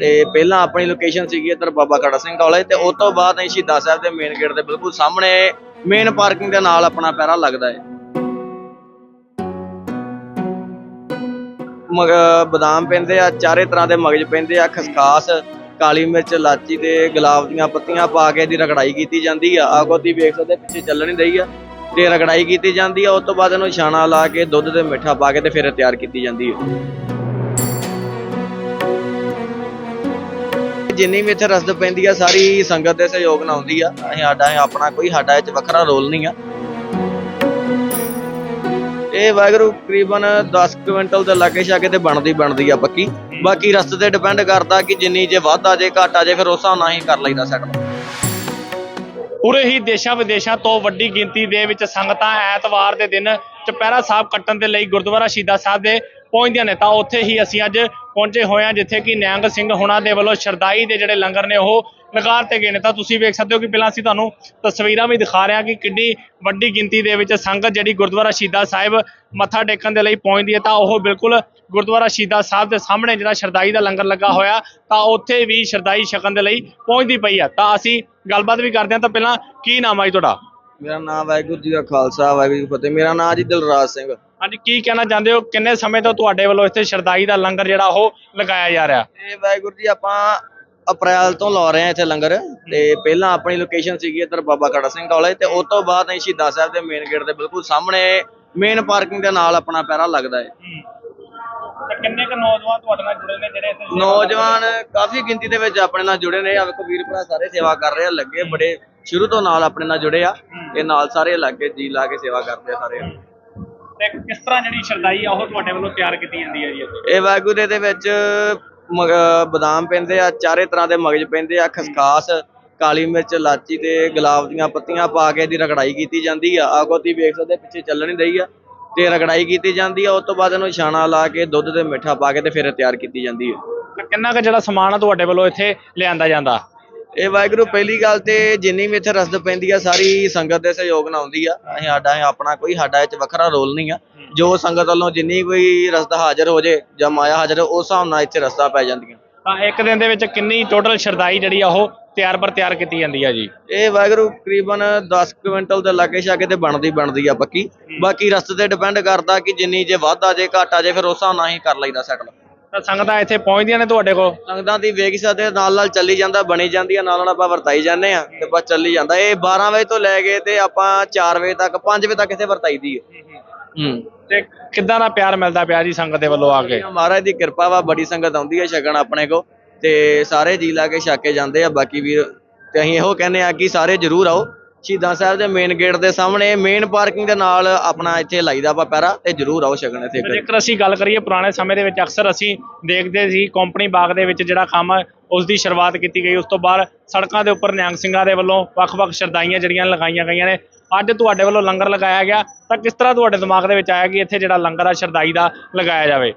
ਤੇ ਪਹਿਲਾਂ ਆਪਣੀ ਲੋਕੇਸ਼ਨ ਸੀਗੀ ਇੱਧਰ ਬਾਬਾ ਖੜਾ ਸਿੰਘ ਕਾਲਜ ਤੇ ਉਸ ਤੋਂ ਬਾਅਦ ਅਸੀਂ ਸ਼ਹੀਦਾਂ ਸਾਹਿਬ ਦੇ ਮੇਨ ਗੇਟ ਦੇ ਬਿਲਕੁਲ ਸਾਹਮਣੇ ਮੇਨ ਪਾਰਕਿੰਗ ਦੇ ਨਾਲ ਆਪਣਾ ਪੈਰਾ ਲੱਗਦਾ ਹੈ। ਮਗ, ਬਦਾਮ ਪੈਂਦੇ ਆ, ਚਾਰੇ ਤਰ੍ਹਾਂ ਦੇ ਮਗਜ ਪੈਂਦੇ ਆ, ਖਸਖਾਸ, ਕਾਲੀ ਮਿਰਚ ਲਾਚੀ ਤੇ ਗੁਲਾਬ ਦੀਆਂ ਪੱਤੀਆਂ ਪਾ ਕੇ ਇਹਦੀ ਰਗੜਾਈ ਕੀਤੀ ਜਾਂਦੀ ਆ। ਆਹ ਕੋਈ ਵੇਖ ਸਕਦੇ ਪਿੱਛੇ ਚੱਲਣ ਨਹੀਂ ਰਹੀ ਆ। ਤੇ ਰਗੜਾਈ ਕੀਤੀ ਜਾਂਦੀ ਆ, ਉਸ ਤੋਂ ਬਾਅਦ ਇਹਨੂੰ ਛਾਣਾ ਲਾ ਕੇ ਦੁੱਧ ਤੇ ਮਿੱਠਾ ਪਾ ਕੇ ਤੇ ਫਿਰ ਤਿਆਰ ਕੀਤੀ ਜਾਂਦੀ ਹੈ ਜਿੰਨੀ ਵੀ ਇੱਥੇ ਰਸਦ ਪੈਂਦੀ ਆ, ਸਾਰੀ ਸੰਗਤ ਦੇ ਸਹਿਯੋਗ ਨਾਲ ਆਉਂਦੀ ਆ। ਅਸੀਂ ਸਾਡਾ ਆਪਣਾ ਕੋਈ, ਸਾਡਾ ਇਹ ਵੱਖਰਾ ਰੋਲ ਨਹੀਂ ਆ। ਇਹ ਵਾਗਰੂ ਤਕਰੀਬਨ 10 ਕੁਇੰਟਲ ਦੇ ਲਾਗੇ ਛਾਗੇ ਤੇ ਬਣਦੀ ਬਣਦੀ ਆ ਪੱਕੀ। ਬਾਕੀ ਰਸਤੇ ਤੇ ਡਿਪੈਂਡ ਕਰਦਾ ਕਿ ਜਿੰਨੀ ਜੇ ਵੱਧ ਆ ਜੇ, ਘੱਟ ਆ ਜੇ, ਫਿਰ ਉਸ ਹਿਸਾਬ ਨਾਲ ਹੀ ਕਰ ਲਈਦਾ ਸੈਟਲ ਪੂਰੇ ਹੀ ਦੇਸ਼ਾਂ ਵਿਦੇਸ਼ਾਂ ਤੋਂ ਵੱਡੀ ਗਿਣਤੀ ਦੇ ਵਿੱਚ ਸੰਗਤਾਂ ਐਤਵਾਰ ਦੇ ਦਿਨ ਚੁਪਹਿਰਾ ਸਾਹਿਬ ਕੱਟਣ ਦੇ ਲਈ ਗੁਰਦੁਆਰਾ ਸ਼ਹੀਦਾਂ ਸਾਹਿਬ ਦੇ ਪਹੁੰਚਦੀਆਂ ਨੇ, ਤਾਂ ਉੱਥੇ ਹੀ ਅਸੀਂ ਅੱਜ ਪਹੁੰਚੇ ਹੋਏ ਹਾਂ, ਜਿੱਥੇ ਕਿ ਨਿਹੰਗ ਸਿੰਘ ਹੁਣਾਂ ਦੇ ਵੱਲੋਂ ਸ਼ਰਦਾਈ ਦੇ ਜਿਹੜੇ ਲੰਗਰ ਨੇ, ਉਹ ਲਗਾਰ ਤੇ ਗਏ ਨੇ। ਤਾਂ ਤੁਸੀਂ ਵੇਖ ਸਕਦੇ ਹੋ ਕਿ ਪਹਿਲਾਂ ਅਸੀਂ ਤੁਹਾਨੂੰ ਤਸਵੀਰਾਂ ਵੀ ਦਿਖਾ ਰਹੇ ਹਾਂ ਕਿ ਕਿੰਨੀ ਵੱਡੀ ਗਿਣਤੀ ਦੇ ਵਿੱਚ ਸੰਗਤ ਜਿਹੜੀ ਗੁਰਦੁਆਰਾ ਸ਼ਹੀਦਾਂ ਸਾਹਿਬ ਮੱਥਾ ਟੇਕਣ ਦੇ ਲਈ ਪਹੁੰਚਦੀ ਹੈ, ਤਾਂ ਉਹ ਬਿਲਕੁਲ ਗੁਰਦੁਆਰਾ ਸ਼ਹੀਦਾਂ ਸਾਹਿਬ ਦੇ ਸਾਹਮਣੇ ਜਿਹੜਾ ਸ਼ਰਦਾਈ ਦਾ ਲੰਗਰ ਲੱਗਾ ਹੋਇਆ, ਤਾਂ ਉੱਥੇ ਵੀ ਸ਼ਰਦਾਈ ਛਕਣ ਦੇ ਲਈ ਪਹੁੰਚਦੀ ਪਈ ਆ ਤਾਂ ਅਸੀਂ ਗੱਲਬਾਤ ਵੀ ਕਰਦੇ ਹਾਂ। ਤਾਂ ਪਹਿਲਾਂ ਕੀ ਨਾਮ ਆ ਜੀ ਤੁਹਾਡਾ? ਮੇਰਾ ਨਾਮ ਵਾਹਿਗੁਰੂ ਜੀ ਦਾ ਖਾਲਸਾ, ਵਾਹਿਗੁਰੂ ਜੀ ਕੀ ਫਤਿਹ। ਮੇਰਾ ਨਾਮ ਜੀ ਦਿਲਰਾਜ ਸਿੰਘ। ਅੱਜ ਕੀ ਕਹਿਣਾ ਚਾਹੁੰਦੇ ਹੋ? ਕਿੰਨੇ ਸਮੇਂ ਤੋਂ ਤੁਹਾਡੇ ਵੱਲੋਂ ਇੱਥੇ ਸ਼ਰਦਾਈ ਦਾ ਲੰਗਰ ਜਿਹੜਾ ਉਹ ਲਗਾਇਆ ਜਾ ਰਿਹਾ? ਤੇ ਵਾਹਿਗੁਰੂ ਜੀ ਆਪਾਂ ਅਪ੍ਰੈਲ ਤੋਂ ਲਾ ਰਹੇ ਆ ਇੱਥੇ ਲੰਗਰ। ਤੇ ਪਹਿਲਾਂ ਆਪਣੀ ਲੋਕੇਸ਼ਨ ਸੀਗੀ ਇੱਧਰ ਬਾਬਾ ਖੜਾ ਸਿੰਘ ਕਾਲਜ ਤੇ ਉਸ ਤੋਂ ਬਾਅਦ ਅਸੀਂ ਸ਼ਹੀਦਾਂ ਸਾਹਿਬ ਦੇ ਮੇਨ ਗੇਟ ਦੇ ਬਿਲਕੁਲ ਸਾਹਮਣੇ ਮੇਨ ਪਾਰਕਿੰਗ ਦੇ ਨਾਲ ਆਪਣਾ ਪੈਰਾ ਲੱਗਦਾ ਹੈ। ਕਿੰਨੇ ਕੁ ਨੌਜਵਾਨ ਤੁਹਾਡੇ ਨਾਲ ਜੁੜੇ ਨੇ ਜਿਹੜੇ ਇੱਥੇ? ਨੌਜਵਾਨ ਕਾਫੀ ਗਿਣਤੀ ਦੇ ਵਿੱਚ ਆਪਣੇ ਨਾਲ ਜੁੜੇ ਨੇ। ਆ ਵੇਖੋ ਵੀਰ ਭਰਾ ਸਾਰੇ ਸੇਵਾ ਕਰ ਰਹੇ ਆ ਲੱਗੇ ਬੜੇ ਸ਼ੁਰੂ ਤੋਂ ਨਾਲ ਆਪਣੇ ਨਾਲ ਜੁੜੇ ਆ। ਤੇ ਨਾਲ ਸਾਰੇ ਲੱਗੇ ਜੀ ਲਾ ਕੇ ਸੇਵਾ ਕਰਦੇ ਆ ਸਾਰੇ। ਤੇ ਕਿਸ ਤਰ੍ਹਾਂ ਜਿਹੜੀ ਸ਼ਰਦਾਈ ਆ ਉਹ ਤੁਹਾਡੇ ਵੱਲੋਂ ਤਿਆਰ ਕੀਤੀ ਜਾਂਦੀ ਹੈ ਜੀ? ਇਹ ਵਾਗੂ ਦੇ ਦੇ ਵਿੱਚ ਮਗ- ਬਦਾਮ ਪੈਂਦੇ ਆ ਚਾਰੇ ਤਰ੍ਹਾਂ ਦੇ ਮਗਜ ਪੈਂਦੇ ਆ ਖਸਖਾਸ ਕਾਲੀ ਮਿਰਚ ਲਾਚੀ ਤੇ ਗੁਲਾਬ ਦੀਆਂ ਪੱਤੀਆਂ ਪਾ ਕੇ ਇਹਦੀ ਰਗੜਾਈ ਕੀਤੀ ਜਾਂਦੀ ਆ। ਆਹ ਕੋਈ ਵੇਖ ਸਕਦੇ ਪਿੱਛੇ ਚੱਲਣ ਨਹੀਂ ਰਹੀ ਆ। ਤੇ ਰਗੜਾਈ ਕੀਤੀ ਜਾਂਦੀ ਆ ਉਸ ਤੋਂ ਬਾਅਦ ਇਹਨੂੰ ਛਾਣਾ ਲਾ ਕੇ ਦੁੱਧ ਤੇ ਮਿੱਠਾ ਪਾ ਕੇ ਤੇ ਫਿਰ ਤਿਆਰ ਕੀਤੀ ਜਾਂਦੀ ਹੈ ਤੇ ਕਿੰਨਾ ਕੁ ਜਿਹੜਾ ਸਮਾਨ ਆ ਤੁਹਾਡੇ ਵੱਲੋਂ ਇੱਥੇ ਲਿਆਂਦਾ ਜਾਂਦਾ? ਇਹ ਵਾਹਿਗੁਰੂ ਪਹਿਲੀ ਗੱਲ ਤੇ ਜਿੰਨੀ ਵੀ ਇੱਥੇ ਰਸਦ ਪੈਂਦੀ ਆ ਸਾਰੀ ਸੰਗਤ ਦੇ ਸਹਿਯੋਗ ਨਾਲ ਆਉਂਦੀ ਆ। ਅਸੀਂ ਸਾਡਾ ਆਪਣਾ ਕੋਈ ਸਾਡਾ ਇਹ ਚ ਵੱਖਰਾ ਰੋਲ ਨਹੀਂ ਆ। ਜੋ ਸੰਗਤ ਵੱਲੋਂ ਜਿੰਨੀ ਕੋਈ ਰਸਦ ਹਾਜ਼ਰ ਹੋ ਜੇ ਜਾਂ ਮਾਇਆ ਹਾਜ਼ਰ ਉਸ ਹਿਸਾਬ ਨਾਲ ਇੱਥੇ ਰਸਦਾਂ ਪੈ ਜਾਂਦੀਆਂ। ਤਾਂ ਇੱਕ ਦਿਨ ਦੇ ਵਿੱਚ ਕਿੰਨੀ ਟੋਟਲ ਸ਼ਰਦਾਈ ਜਿਹੜੀ ਆ ਉਹ ਤਿਆਰ ਬਰ ਤਿਆਰ ਕੀਤੀ ਜਾਂਦੀ ਆ ਜੀ? ਇਹ ਵਾਹਿਗੁਰੂ ਤਕਰੀਬਨ 10 ਕੁਇੰਟਲ ਦੇ ਲਾਗੇ ਛਾਗੇ ਤੇ ਬਣਦੀ ਬਣਦੀ ਆ ਪੱਕੀ। ਬਾਕੀ ਰਸਤੇ ਤੇ ਡਿਪੈਂਡ ਕਰਦਾ ਕਿ ਜਿੰਨੀ ਜੇ ਵੱਧ ਆ ਜੇ ਘੱਟ ਆ ਜੇ ਫਿਰ ਉਸ ਹਿਸਾਬ ਨਾਲ ਹੀ ਕਰ ਲਈਦਾ ਸੈਟਲ ਤਾਂ ਸੰਗਤਾਂ ਇੱਥੇ ਪਹੁੰਚਦੀਆਂ ਨੇ ਤੁਹਾਡੇ ਕੋਲ? ਸੰਗਤਾਂ ਦੀ ਵੇਖ ਸਕਦੇ ਨਾਲ ਨਾਲ ਚੱਲੀ ਜਾਂਦਾ ਬਣੀ ਜਾਂਦੀ ਆ ਨਾਲ ਨਾਲ ਆਪਾਂ ਵਰਤਾਈ ਜਾਂਦੇ ਆ ਤੇ ਬਸ ਚੱਲੀ ਜਾਂਦਾ। ਇਹ 12 ਵਜੇ ਤੋਂ ਲੈ ਕੇ ਤੇ ਆਪਾਂ 4 ਵਜੇ ਤੱਕ 5 ਵਜੇ ਤੱਕ ਇੱਥੇ ਵਰਤਾਈ ਦੀ ਹੈ ਹੂੰ। ਤੇ ਕਿੱਦਾਂ ਦਾ ਪਿਆਰ ਮਿਲਦਾ ਪਿਆ ਜੀ ਸੰਗਤ ਦੇ ਵੱਲੋਂ ਆ ਕੇ? ਮਹਾਰਾਜ ਦੀ ਕਿਰਪਾ ਵਾ ਬੜੀ ਸੰਗਤ ਆਉਂਦੀ ਹੈ ਛਕਣ ਆਪਣੇ ਕੋ ਤੇ ਸਾਰੇ ਜੀ ਲਾ ਕੇ ਛਕ ਕੇ ਜਾਂਦੇ ਆ ਬਾਕੀ ਵੀਰ ਤੇ ਅਸੀਂ ਇਹੋ ਕਹਿੰਦੇ ਆ ਕਿ ਸਾਰੇ ਜਰੂਰ ਆਓ। ਸ਼ਹੀਦਾਂ ਸਾਹਿਬ ਦੇ ਮੇਨ ਗੇਟ ਦੇ ਸਾਹਮਣੇ ਮੇਨ ਪਾਰਕਿੰਗ ਦੇ ਨਾਲ ਆਪਣਾ ਇੱਥੇ ਲਾਈਦਾ ਵਾ ਪੈਰਾ ਤੇ ਜਰੂਰ ਆਓ ਛਕਣ ਇੱਥੇ ਤੇ ਜੇਕਰ ਅਸੀਂ ਗੱਲ ਕਰੀਏ ਪੁਰਾਣੇ ਸਮੇਂ ਦੇ ਵਿੱਚ ਅਕਸਰ ਅਸੀਂ ਦੇਖਦੇ ਸੀ ਕੰਪਨੀ ਬਾਗ ਦੇ ਵਿੱਚ ਜਿਹੜਾ ਕੰਮ ਹੈ, ਉਸ ਦੀ ਸ਼ੁਰੂਆਤ ਕੀਤੀ ਗਈ ਉਸ ਤੋਂ ਬਾਅਦ ਸੜਕਾਂ ਦੇ ਉੱਪਰ ਨਿਹੰਗ ਸਿੰਘਾਂ ਦੇ ਵੱਲੋਂ ਵੱਖ-ਵੱਖ ਸ਼ਰਦਾਈਆਂ ਜਿਹੜੀਆਂ ਲਗਾਈਆਂ ਗਈਆਂ ਨੇ। ਅੱਜ ਤੁਹਾਡੇ ਵੱਲੋਂ ਲੰਗਰ ਲਗਾਇਆ ਗਿਆ ਤਾਂ ਕਿਸ ਤਰ੍ਹਾਂ ਤੁਹਾਡੇ ਦਿਮਾਗ ਦੇ ਵਿੱਚ ਆਇਆ ਕਿ ਇੱਥੇ ਜਿਹੜਾ ਲੰਗਰ ਆ ਸ਼ਰਦਾਈ ਦਾ ਲਗਾਇਆ ਜਾਵੇ?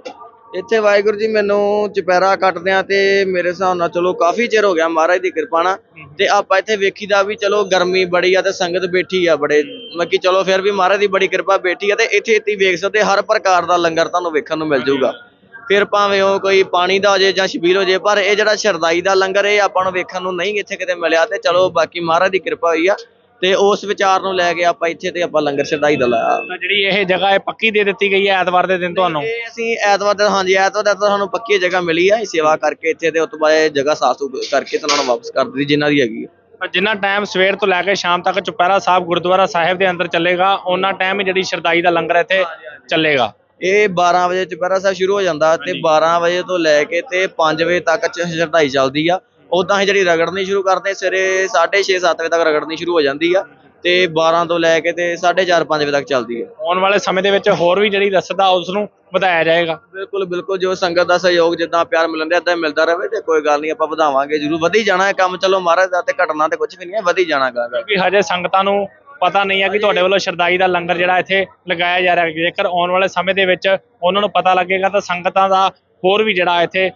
ਇੱਥੇ ਵਾਹਿਗੁਰੂ ਜੀ ਮੈਨੂੰ ਚੁਪਹਿਰਾ ਕੱਟਦਿਆਂ ਤੇ ਮੇਰੇ ਹਿਸਾਬ ਨਾਲ ਚਲੋ ਕਾਫੀ ਚਿਰ ਹੋ ਗਿਆ ਮਹਾਰਾਜ ਦੀ ਕਿਰਪਾ ਨਾਲ। ਤੇ ਆਪਾਂ ਇੱਥੇ ਵੇਖੀਦਾ ਵੀ ਚਲੋ ਗਰਮੀ ਬੜੀ ਆ ਤੇ ਸੰਗਤ ਬੈਠੀ ਆ ਬੜੇ। ਮੱਕੀ ਚਲੋ ਫਿਰ ਵੀ ਮਹਾਰਾਜ ਦੀ ਬੜੀ ਕਿਰਪਾ ਬੈਠੀ ਆ ਤੇ ਇੱਥੇ ਇੱਥੇ ਵੇਖ ਸਕਦੇ ਹਰ ਪ੍ਰਕਾਰ ਦਾ ਲੰਗਰ ਤੁਹਾਨੂੰ ਵੇਖਣ ਨੂੰ ਮਿਲ ਜਾਊਗਾ। ਫਿਰ ਭਾਵੇਂ ਉਹ ਕੋਈ ਪਾਣੀ ਦਾ ਹੋ ਜੇ ਜਾਂ ਛਬੀਲ ਹੋ ਜੇ ਪਰ ਇਹ ਜਿਹੜਾ ਸ਼ਰਦਾਈ ਦਾ ਲੰਗਰ ਇਹ ਆਪਾਂ ਨੂੰ ਵੇਖਣ ਨੂੰ ਨਹੀਂ ਇੱਥੇ ਕਿਤੇ ਮਿਲਿਆ ਤੇ ਚਲੋ ਬਾਕੀ ਮਹਾਰਾਜ ਦੀ ਕਿਰਪਾ ਹੋਈ ਆ। ਤੇ ਉਸ ਵਿਚਾਰ ਨੂੰ ਲੈ ਕੇ ਆਪਾਂ ਇੱਥੇ ਤੇ ਆਪਾਂ ਲੰਗਰ ਸ਼ਰਦਾਈ ਦਾ ਲਾਇਆ। ਤਾਂ ਜਿਹੜੀ ਇਹ ਜਗ੍ਹਾ ਹੈ ਪੱਕੀ ਦੇ ਦਿੱਤੀ ਗਈ ਹੈ ਐਤਵਾਰ ਦੇ ਦਿਨ ਤੁਹਾਨੂੰ? ਇਹ ਅਸੀਂ ਐਤਵਾਰ ਦਾ ਹਾਂਜੀ ਐਤਵਾਰ ਦਾ ਤਾਂ ਸਾਨੂੰ ਪੱਕੀ ਜਗ੍ਹਾ ਮਿਲੀ ਅਸੀਂ ਸੇਵਾ ਕਰਕੇ ਇੱਥੇ ਤੇ ਉਸ ਤੋਂ ਬਾਅਦ ਇਹ ਜਗ੍ਹਾ ਸਾਫ਼ ਸੁਥ ਕਰਕੇ ਤੇ ਉਹਨਾਂ ਨੂੰ ਵਾਪਸ ਕਰ ਦਿੱਤੀ ਜਿਨ੍ਹਾਂ ਦੀ ਹੈਗੀ ਆ। ਪਰ ਜਿੰਨਾ ਟਾਈਮ ਸਵੇਰ ਤੋਂ ਲੈ ਕੇ ਸ਼ਾਮ ਤੱਕ ਚੁਪਹਿਰਾ ਸਾਹਿਬ ਗੁਰਦੁਆਰਾ ਸਾਹਿਬ ਦੇ ਅੰਦਰ ਚੱਲੇਗਾ ਉਹਨਾਂ ਟਾਈਮ ਹੀ ਜਿਹੜੀ ਸ਼ਰਦਾਈ ਦਾ ਲੰਗਰ ਇੱਥੇ ਚੱਲੇਗਾ। ਇਹ 12 ਵਜੇ ਚੁਪਹਿਰਾ ਸਾਹਿਬ ਸ਼ੁਰੂ ਹੋ ਜਾਂਦਾ ਤੇ 12 ਵਜੇ ਤੋਂ ਲੈ ਕੇ ਤੇ 5 ਵਜੇ ਤੱਕ ਚ ਸ਼ਰਧਾਈ ਚੱਲਦੀ ਆ। ਉਦਾਂ ਅਸੀਂ ਜਿਹੜੀ ਰਗੜਨੀ ਸ਼ੁਰੂ ਕਰਦੇ ਸਵੇਰੇ 6:30 7 ਵਜੇ ਤੱਕ ਰਗੜਨੀ ਸ਼ੁਰੂ ਹੋ ਜਾਂਦੀ ਆ ਤੇ 12 ਤੋਂ ਲੈ ਕੇ ਤੇ 4:30 5 ਵਜੇ ਤੱਕ ਚੱਲਦੀ ਆ। ਆਉਣ ਵਾਲੇ ਸਮੇਂ ਦੇ ਵਿੱਚ ਹੋਰ ਵੀ ਜਿਹੜੀ ਰਸਦ ਆ ਉਸ ਨੂੰ ਵਧਾਇਆ ਜਾਏਗਾ। ਬਿਲਕੁਲ ਬਿਲਕੁਲ ਜੋ ਸੰਗਤ ਦਾ ਸਹਿਯੋਗ ਜਿੱਦਾਂ ਪਿਆਰ ਮਿਲਣ ਦਿਆ ਹੀ ਮਿਲਦਾ ਰਹੇ ਤੇ ਕੋਈ ਗੱਲ ਨਹੀਂ ਆਪਾਂ ਵਧਾਵਾਂਗੇ ਜਰੂਰ। ਵਧੀ ਜਾਣਾ ਹੈ ਕੰਮ ਚਲੋ ਮਹਾਰਾਜ ਦਾ ਤੇ ਘਟਨਾ ਤੇ ਕੁਝ ਵੀ ਨਹੀਂ ਹੈ ਵਧੀ ਜਾਣਾ ਗਾ ਗਾ। ਕਿਉਂਕਿ ਹਜੇ ਸੰਗਤਾਂ ਨੂੰ ਪਤਾ ਨਹੀਂ ਹੈ ਕਿ ਤੁਹਾਡੇ ਵੱਲੋਂ ਸ਼ਰਦਾਈ ਦਾ ਲੰਗਰ ਜਿਹੜਾ ਇੱਥੇ ਲਗਾਇਆ ਜਾ ਰਿਹਾ ਹੈ। ਜੇਕਰ ਆਉਣ ਵਾਲੇ ਸਮੇਂ ਦੇ ਵਿੱਚ ਉਹਨਾਂ ਨੂੰ ਪਤਾ ਲੱਗੇਗਾ ਤਾਂ ਸੰਗਤਾਂ ਦਾ ਹੋਰ ਵੀ ਜਿਹੜਾ ਇੱਥੇ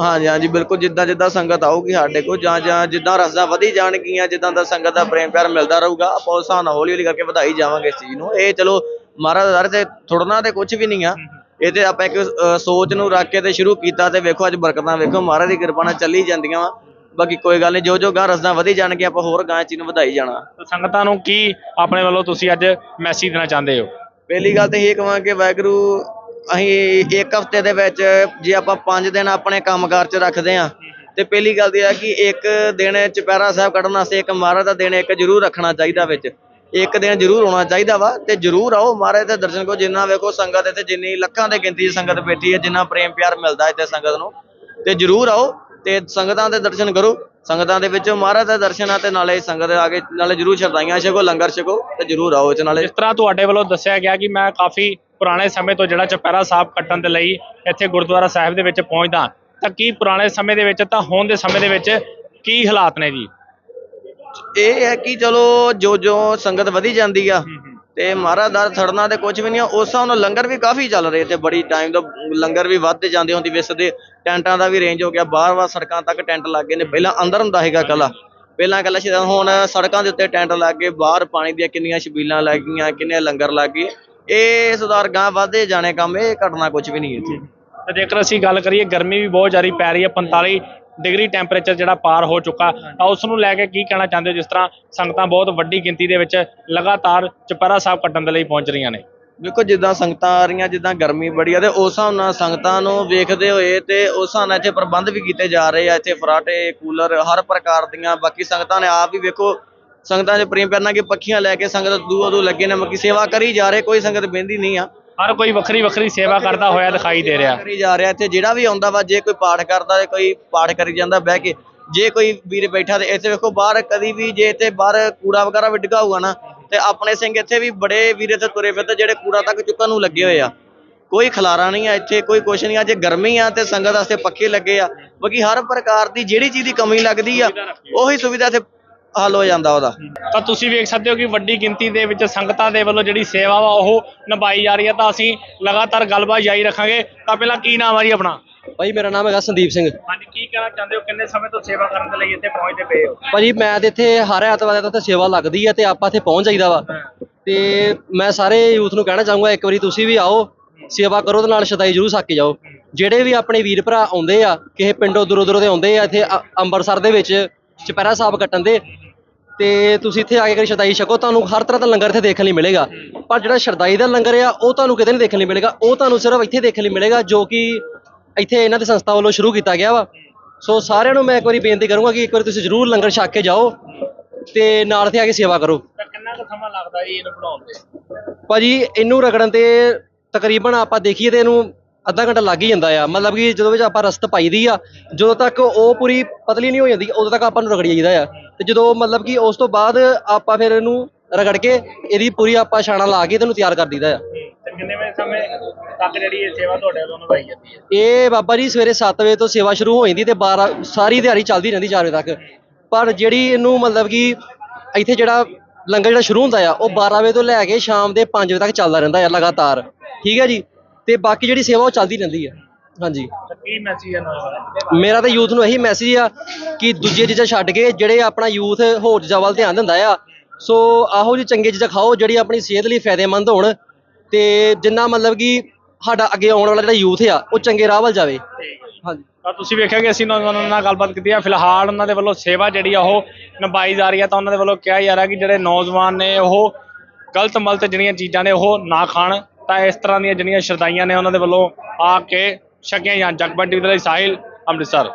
ਹਾਂਜੀ ਹਾਂਜੀ ਬਿਲਕੁਲ ਜਿੱਦਾਂ ਜਿੱਦਾਂ ਸੰਗਤ ਆਊਗੀ ਸਾਡੇ ਕੋਲ ਜਾਂ ਜਾਂ ਜਿੱਦਾਂ ਰਸਦਾ ਵਧੀ ਜਾਣਗੀਆਂ ਜਿੱਦਾਂ ਦਾ ਸੰਗਤ ਦਾ ਪ੍ਰੇਮ ਪਿਆਰ ਮਿਲਦਾ ਰਹੂਗਾ ਆਪਾਂ ਉਸ ਹਿਸਾਬ ਨਾਲ ਹੌਲੀ ਹੌਲੀ ਕਰਕੇ ਵਧਾਈ ਜਾਵਾਂਗੇ ਇਸ ਚੀਜ਼ ਨੂੰ। ਇਹ ਚਲੋ ਮਹਾਰਾਜ ਦਾ ਦਰ ਤੇ ਥੋੜਨਾ ਤੇ ਕੁਝ ਵੀ ਨਹੀਂ ਆ। ਇਹ ਤੇ ਆਪਾਂ ਇੱਕ ਅ, ਸੋਚ ਨੂੰ ਰੱਖ ਕੇ ਤੇ ਸ਼ੁਰੂ ਕੀਤਾ ਤੇ ਵੇਖੋ ਅੱਜ ਬਰਕਤਾਂ ਵੇਖੋ ਮਹਾਰਾਜ ਦੀ ਕਿਰਪਾ ਨਾਲ ਚੱਲੀ ਜਾਂਦੀਆਂ ਵਾ। ਬਾਕੀ ਕੋਈ ਗੱਲ ਨਹੀਂ ਜੋ ਜੋ ਗਾਂ ਰਸਦਾਂ ਵਧੀ ਜਾਣਗੀਆਂ ਆਪਾਂ ਹੋਰ ਗਾਂ ਚੀਜ਼ ਨੂੰ ਵਧਾਈ ਜਾਣਾ। ਤਾਂ ਸੰਗਤਾਂ ਨੂੰ ਕੀ ਆਪਣੇ ਵੱਲੋਂ ਤੁਸੀਂ ਅੱਜ ਮੈਸੇਜ ਦੇਣਾ ਚਾਹੁੰਦੇ ਹੋ? ਪਹਿਲੀ ਗੱਲ ਤੇ ਇਹ ਕਵਾਂਗੇ ਵਾਹਿਗੁਰੂ ਅਸੀਂ ਇੱਕ ਹਫ਼ਤੇ ਦੇ ਵਿੱਚ ਜੇ ਆਪਾਂ 5 ਦਿਨ ਆਪਣੇ ਕੰਮਕਾਰ 'ਚ ਰੱਖਦੇ ਆ ਤੇ ਪਹਿਲੀ ਗੱਲ ਤੇ ਇਹ ਆ ਕਿ ਇੱਕ ਦਿਨ ਚੁਪਹਿਰਾ ਸਾਹਿਬ ਕੱਢਣ ਵਾਸਤੇ ਇੱਕ ਮਹਾਰਾਜ ਦਾ ਦਿਨ ਇੱਕ ਜ਼ਰੂਰ ਰੱਖਣਾ ਚਾਹੀਦਾ ਵਿੱਚ। ਇੱਕ ਦਿਨ ਜ਼ਰੂਰ ਹੋਣਾ ਚਾਹੀਦਾ ਵਾ, ਤੇ ਜ਼ਰੂਰ ਆਓ ਮਹਾਰਾਜ ਦੇ ਦਰਸ਼ਨ ਕਰੋ, ਜਿੰਨਾ ਵੇਖੋ ਸੰਗਤ ਇੱਥੇ ਜਿੰਨੀ ਲੱਖਾਂ ਦੇ ਗਿਣਤੀ 'ਚ ਸੰਗਤ ਬੈਠੀ ਹੈ, ਜਿੰਨਾ ਪ੍ਰੇਮ ਪਿਆਰ ਮਿਲਦਾ ਇੱਥੇ ਸੰਗਤ ਨੂੰ। ਤੇ ਜ਼ਰੂਰ ਆਓ, ਤੇ ਸੰਗਤਾਂ ਦੇ ਦਰਸ਼ਨ ਕਰੋ। ਸੰਗਤਾਂ ਦੇ ਵਿੱਚ ਮਹਾਰਾਜ ਦਾ ਦਰਸ਼ਨ ਆ ਤੇ ਨਾਲੇ ਸੰਗਤ ਆ ਕੇ ਨਾਲੇ ਜ਼ਰੂਰ ਸ਼ਰਦਾਈਆਂ ਛਕੋ ਲੰਗਰ ਛਕੋ ਤੇ ਜ਼ਰੂਰ ਆਓ ਤੇ ਨਾਲੇ। ਜਿਸ ਤਰ੍ਹਾਂ ਤੁਹਾਡੇ ਵੱਲੋਂ ਦੱਸਿਆ ਗਿਆ ਕਿ ਮੈਂ ਕਾਫੀ ਪੁਰਾਣੇ ਸਮੇਂ ਤੋਂ ਜਿਹੜਾ ਚੁਪਹਿਰਾ ਸਾਹਿਬ ਕੱਟਣ ਦੇ ਲਈ ਇੱਥੇ ਗੁਰਦੁਆਰਾ ਸਾਹਿਬ ਦੇ ਵਿੱਚ ਪਹੁੰਚਦਾ ਤਾਂ ਕੀ ਪੁਰਾਣੇ ਸਮੇਂ ਦੇ ਵਿੱਚ ਤਾਂ ਹੁਣ ਦੇ ਸਮੇਂ ਦੇ ਵਿੱਚ ਕੀ ਹਾਲਾਤ ਨੇ ਜੀ? ਇਹ ਹੈ ਕਿ ਚਲੋ ਜੋ ਜੋ ਸੰਗਤ ਵਧੀ ਜਾਂਦੀ ਆ ਤੇ ਮਹਾਰਾਜ ਦਾ ਛੜਨਾ ਤੇ ਕੁਝ ਵੀ ਨਹੀਂ ਆ, ਉਸ ਹਿਸਾਬ ਨਾਲ ਲੰਗਰ ਵੀ ਕਾਫੀ ਚੱਲ ਰਹੇ ਤੇ ਬੜੀ ਟਾਈਮ ਤੋਂ ਲੰਗਰ ਵੀ ਵੱਧਦੇ ਜਾਂਦੇ ਹੁੰਦੀ ਵਿਸਦੇ ਟੈਂਟਾਂ ਦਾ ਵੀ ਰੇਂਜ ਹੋ ਗਿਆ ਬਾਹਰ ਬਾਹਰ ਸੜਕਾਂ ਤੱਕ ਟੈਂਟ ਲੱਗ ਗਏ ਨੇ, ਪਹਿਲਾਂ ਅੰਦਰ ਹੁੰਦਾ ਹੈਗਾ ਕਲਾ ਪਹਿਲਾਂ ਕੱਲਾ ਸ਼ਿਦਾ ਹੁਣ ਸੜਕਾਂ ਦੇ ਉੱਤੇ ਟੈਂਟ ਲੱਗ ਗਏ, ਬਾਹਰ ਪਾਣੀ ਦੀਆਂ ਕਿੰਨੀਆਂ ਛਬੀਲਾਂ ਲੱਗ ਗਈਆਂ, ਕਿੰਨੇ ਲੰਗਰ ਲੱਗ ਗਏ ਇਹ ਸੁਧਾਰ ਗਾਂ ਵਧਦੇ ਜਾਣੇ ਕੰਮ, ਇਹ ਘਟਨਾ ਕੁਝ ਵੀ ਨਹੀਂ ਇੱਥੇ। ਤੇ ਜੇਕਰ ਅਸੀਂ ਗੱਲ ਕਰੀਏ, ਗਰਮੀ ਵੀ ਬਹੁਤ ਜ਼ਿਆਦਾ ਪੈ ਰਹੀ ਹੈ 45 ਡਿਗਰੀ ਟੈਂਪਰੇਚਰ ਜਿਹੜਾ ਪਾਰ ਹੋ ਚੁੱਕਾ ਤਾਂ ਉਸ ਨੂੰ ਲੈ ਕੇ ਕੀ ਕਹਿਣਾ ਚਾਹੁੰਦੇ ਹੋ? ਜਿਸ ਤਰ੍ਹਾਂ ਸੰਗਤਾਂ ਬਹੁਤ ਵੱਡੀ ਗਿਣਤੀ ਦੇ ਵਿੱਚ ਲਗਾਤਾਰ ਚੁਪਹਿਰਾ ਸਾਹਿਬ ਕੱਟਣ ਦੇ ਲਈ ਪਹੁੰਚ ਰਹੀਆਂ ਨੇ। ਦੇਖੋ, ਜਿੱਦਾਂ ਸੰਗਤਾਂ ਆ ਰਹੀਆਂ, ਜਿੱਦਾਂ ਗਰਮੀ ਬੜੀ ਆ, ਤੇ ਉਸ ਹਿਸਾਬ ਨਾਲ ਸੰਗਤਾਂ ਨੂੰ ਵੇਖਦੇ ਹੋਏ ਤੇ ਉਸ ਹਿਸਾਬ ਨਾਲ ਇੱਥੇ ਪ੍ਰਬੰਧ ਵੀ ਕੀਤੇ ਜਾ ਰਹੇ ਆ, ਇੱਥੇ ਫਰਾਟੇ, ਕੂਲਰ, ਹਰ ਪ੍ਰਕਾਰ ਦੀਆਂ, ਬਾਕੀ ਸੰਗਤਾਂ ਨੇ ਆਪ ਹੀ ਵੇਖੋ, ਸੰਗਤਾਂ 'ਚ ਪ੍ਰੇਮ ਪਿਆਰ ਕਿ ਪੱਖੀਆਂ ਲੈ ਕੇ ਸੰਗਤ ਦੂਰੋਂ ਦੂਰ ਲੱਗੇ ਨੇ ਮੱਕੀ ਸੇਵਾ ਕਰੀ ਜਾ ਰਹੇ, ਕੋਈ ਸੰਗਤ ਬਹਿੰਦੀ ਨਹੀਂ ਆ। ਹਰ ਕੋਈ ਵੱਖਰੀ ਵੱਖਰੀ ਸੇਵਾ ਕਰਦਾ ਹੋਇਆ ਦਿਖਾਈ ਦੇ ਰਿਹਾ। ਕਰੀ ਜਾ ਰਿਹਾ। ਇੱਥੇ ਜਿਹੜਾ ਵੀ ਆਉਂਦਾ ਵਾ ਜੇ ਕੋਈ ਪਾਠ ਕਰਦਾ ਤੇ ਕੋਈ ਪਾਠ ਕਰੀ ਜਾਂਦਾ ਬਹਿ ਕੇ। ਜੇ ਕੋਈ ਵੀਰ ਬੈਠਾ ਤੇ ਇੱਥੇ ਵੇਖੋ ਬਾਹਰ ਕਦੀ ਵੀ ਜੇ ਇੱਥੇ ਬਾਹਰ ਕੂੜਾ ਵਗੈਰਾ ਵੀ ਡਿੱਗਾ ਹੋਊਗਾ ਨਾ ਤੇ ਆਪਣੇ ਸਿੰਘ ਇੱਥੇ ਵੀ ਬੜੇ ਵੀਰ ਇੱਥੇ ਤੁਰੇ ਫਿਰਦੇ ਜਿਹੜੇ ਕੂੜਾ ਤੱਕ ਚੁੱਕਣ ਨੂੰ ਲੱਗੇ ਹੋਏ ਆ। ਕੋਈ ਖਲਾਰਾ ਨਹੀਂ ਆ ਇੱਥੇ ਕੋਈ ਕੁਛ ਨਹੀਂ ਆ। ਜੇ ਗਰਮੀ ਆ ਤੇ ਸੰਗਤ ਵਾਸਤੇ ਪੱਖੇ ਲੱਗੇ ਆ। ਬਾਕੀ ਹਰ ਪ੍ਰਕਾਰ ਦੀ ਜਿਹੜੀ ਚੀਜ਼ ਦੀ ਕਮੀ ਲੱਗਦੀ ਆ ਉਹੀ ਸੁਵਿਧਾ ਇੱਥੇ ਹੱਲ ਹੋ ਜਾਂਦਾ ਉਹਦਾ। ਤਾਂ ਤੁਸੀਂ ਵੇਖ ਸਕਦੇ ਹੋ ਕਿ ਵੱਡੀ ਗਿਣਤੀ ਦੇ ਵਿੱਚ ਸੰਗਤਾਂ ਦੇ ਵੱਲੋਂ ਜਿਹੜੀ ਸੇਵਾ ਵਾ ਉਹ ਨਿਭਾਈ ਜਾ ਰਹੀ ਹੈ। ਤਾਂ ਅਸੀਂ ਲਗਾਤਾਰ ਗੱਲਬਾਤ ਜਾਰੀ ਰੱਖਾਂਗੇ। ਤਾਂ ਪਹਿਲਾਂ ਕੀ ਨਾਮ ਆ ਜੀ ਆਪਣਾ? ਭਾਈ ਮੇਰਾ ਨਾਮ ਹੈਗਾ ਸੰਦੀਪ ਸਿੰਘ। ਹਾਂਜੀ ਕੀ ਕਹਿਣਾ ਚਾਹੁੰਦੇ ਹੋ? ਕਿੰਨੇ ਸਮੇਂ ਤੋਂ ਸੇਵਾ ਕਰਨ ਦੇ ਲਈ ਇੱਥੇ ਪਹੁੰਚਦੇ ਪਏ ਹੋ? ਭਾਜੀ ਮੈਂ ਤੇ ਇੱਥੇ ਹਰ ਐਤਵਾਰ ਤੋਂ ਇੱਥੇ ਸੇਵਾ ਲੱਗਦੀ ਹੈ ਤੇ ਆਪਾਂ ਇੱਥੇ ਪਹੁੰਚ ਜਾਈਦਾ ਵਾ। ਤੇ ਮੈਂ ਸਾਰੇ ਯੂਥ ਨੂੰ ਕਹਿਣਾ ਚਾਹੂੰਗਾ ਇੱਕ ਵਾਰੀ ਤੁਸੀਂ ਵੀ ਆਓ ਸੇਵਾ ਕਰੋ ਤੇ ਨਾਲ ਸ਼ਦਾਈ ਜਰੂਰ ਛੱਕ ਕੇ ਜਾਓ। ਜਿਹੜੇ ਵੀ ਆਪਣੇ ਵੀਰ ਭਰਾ ਆਉਂਦੇ ਆ ਕਿਸੇ ਪਿੰਡੋਂ ਦੂਰੋਂ ਦੂਰੋਂ ਦੇ ਆਉਂਦੇ ਆ ਇੱਥੇ ਅੰਮ੍ਰਿਤਸਰ ਦੇ ਵਿੱਚ ਚੁਪਹਿਰਾ ਸਾਹਿਬ ਕੱਟਣ ਦੇ ਤੇ ਤੁਸੀਂ ਇੱਥੇ ਆ ਕੇ ਕਰੀ ਸ਼ਰਦਾਈ ਛਕੋ ਤੁਹਾਨੂੰ ਹਰ ਤਰ੍ਹਾਂ ਦਾ ਲੰਗਰ ਇੱਥੇ ਦੇਖਣ ਲਈ ਮਿਲੇਗਾ। ਪਰ ਜਿਹੜਾ ਸ਼ਰਦਾਈ ਦਾ ਲੰਗਰ ਆ ਉਹ ਤੁਹਾਨੂੰ ਕਿਤੇ ਨਹੀਂ ਦੇਖਣ ਲਈ ਮਿਲੇਗਾ। ਉਹ ਤੁਹਾਨੂੰ ਸਿਰਫ ਇੱਥੇ ਦੇਖਣ ਲਈ ਮਿਲੇਗਾ ਜੋ ਕਿ ਇੱਥੇ ਇਹਨਾਂ ਦੀ ਸੰਸਥਾ ਵੱਲੋਂ ਸ਼ੁਰੂ ਕੀਤਾ ਗਿਆ ਵਾ। ਸੋ ਸਾਰਿਆਂ ਨੂੰ ਮੈਂ ਇੱਕ ਵਾਰੀ ਬੇਨਤੀ ਕਰੂੰਗਾ ਕਿ ਇੱਕ ਵਾਰੀ ਤੁਸੀਂ ਜ਼ਰੂਰ ਲੰਗਰ ਛਕ ਕੇ ਜਾਓ ਤੇ ਨਾਲ ਇੱਥੇ ਆ ਕੇ ਸੇਵਾ ਕਰੋ। ਤਾਂ ਕਿੰਨਾ ਕੁ ਸਮਾਂ ਲੱਗਦਾ ਜੀ ਇਹਨੂੰ ਬਣਾਉਣ ਤੇ? ਭਾਜੀ ਇਹਨੂੰ ਰਗੜਨ ਤੇ ਤਕਰੀਬਨ ਆਪਾਂ ਦੇਖੀਏ ਤੇ ਇਹਨੂੰ ਅੱਧਾ ਘੰਟਾ ਲੱਗ ਹੀ ਜਾਂਦਾ ਆ। ਮਤਲਬ ਕਿ ਜਦੋਂ ਵਿੱਚ ਆਪਾਂ ਰਸਤ ਪਾਈਦੀ ਆ ਜਦੋਂ ਤੱਕ ਉਹ ਪੂਰੀ ਪਤਲੀ ਨਹੀਂ ਹੋ ਜਾਂਦੀ ਉਦੋਂ ਤੱਕ ਆਪਾਂ ਨੂੰ ਰਗੜੀ ਜਾਈਦਾ ਆ। ਤੇ ਜਦੋਂ ਮਤਲਬ ਕਿ ਉਸ ਤੋਂ ਬਾਅਦ ਆਪਾਂ ਫਿਰ ਇਹਨੂੰ ਰਗੜ ਕੇ ਇਹਦੀ ਪੂਰੀ ਆਪਾਂ ਛਾਣਾ ਲਾ ਕੇ ਤੈਨੂੰ ਤਿਆਰ ਕਰ ਦਈਦਾ ਆ। ਤੇ ਕਿੰਨੇ ਵਜੇ ਸਮੇਂ ਤੱਕ ਜਿਹੜੀ ਇਹ ਸੇਵਾ ਤੁਹਾਡੇ ਵੱਲੋਂ ਨਿਭਾਈ ਜਾਂਦੀ ਹੈ? ਇਹ ਬਾਬਾ ਜੀ ਸਵੇਰੇ 7 ਵਜੇ ਤੋਂ ਸੇਵਾ ਸ਼ੁਰੂ ਹੋ ਜਾਂਦੀ ਤੇ 12 ਸਾਰੀ ਦਿਹਾੜੀ ਚੱਲਦੀ ਰਹਿੰਦੀ 4 ਵਜੇ ਤੱਕ। ਪਰ ਜਿਹੜੀ ਇਹਨੂੰ ਮਤਲਬ ਕਿ ਇੱਥੇ ਜਿਹੜਾ ਲੰਗਰ ਜਿਹੜਾ ਸ਼ੁਰੂ ਹੁੰਦਾ ਆ ਉਹ 12 ਵਜੇ ਤੋਂ ਲੈ ਕੇ ਸ਼ਾਮ ਦੇ 5 ਵਜੇ ਤੱਕ ਚੱਲਦਾ ਰਹਿੰਦਾ ਆ ਲਗਾਤਾਰ। ਠੀਕ ਹੈ ਜੀ? ਤੇ ਬਾਕੀ ਜਿਹੜੀ ਸੇਵਾ ਉਹ ਚੱਲਦੀ ਰਹਿੰਦੀ ਆ। ਹਾਂਜੀ। ਕੀ ਮੈਸੇਜ ਹੈ ਮੇਰਾ ਤਾਂ ਯੂਥ ਨੂੰ ਇਹੀ ਮੈਸੇਜ ਆ ਕਿ ਦੂਜੀਆਂ ਚੀਜ਼ਾਂ ਛੱਡ ਕੇ ਜਿਹੜੇ ਆਪਣਾ ਯੂਥ ਹੋਰ ਚੀਜ਼ਾਂ ਵੱਲ ਧਿਆਨ ਦਿੰਦਾ ਆ। ਸੋ ਆਹੋ ਜੀ ਚੰਗੇ ਚੀਜ਼ਾਂ ਖਾਓ ਜਿਹੜੀ ਆਪਣੀ ਸਿਹਤ ਲਈ ਫਾਇਦੇਮੰਦ ਹੋਣ। ਤੇ ਜਿੰਨਾ ਮਤਲਬ ਕਿ ਸਾਡਾ ਅੱਗੇ ਆਉਣ ਵਾਲਾ ਜਿਹੜਾ ਯੂਥ ਆ ਉਹ ਚੰਗੇ ਰਾਹ ਵੱਲ ਜਾਵੇ। ਹਾਂਜੀ। ਤਾਂ ਤੁਸੀਂ ਵੇਖਿਆ ਕਿ ਅਸੀਂ ਨੌਜਵਾਨਾਂ ਨਾਲ ਗੱਲਬਾਤ ਕੀਤੀ ਹੈ ਫਿਲਹਾਲ ਉਹਨਾਂ ਦੇ ਵੱਲੋਂ ਸੇਵਾ ਜਿਹੜੀ ਆ ਉਹ ਨਿਭਾਈ ਜਾ ਰਹੀ ਹੈ ਤਾਂ ਉਹਨਾਂ ਦੇ ਵੱਲੋਂ ਕਿਹਾ ਜਾ ਰਿਹਾ ਕਿ ਜਿਹੜੇ ਨੌਜਵਾਨ ਨੇ ਉਹ ਗਲਤ ਮਲਤ ਜਿਹੜੀਆਂ ਚੀਜ਼ਾਂ ਨੇ ਉਹ ਨਾ ਖਾਣ। ਤਾਂ ਇਸ ਤਰ੍ਹਾਂ ਦੀਆਂ ਜਿਹੜੀਆਂ ਸ਼ਰਦਾਈਆਂ ਨੇ ਉਹਨਾਂ ਦੇ ਵੱਲੋਂ ਆ ਕੇ ਛਕੀਆਂ ਜਾਂ ਜਗਬੰਡੀ ਦੇ ਲਈ ਸਾਹਿਲ ਅੰਮ੍ਰਿਤਸਰ।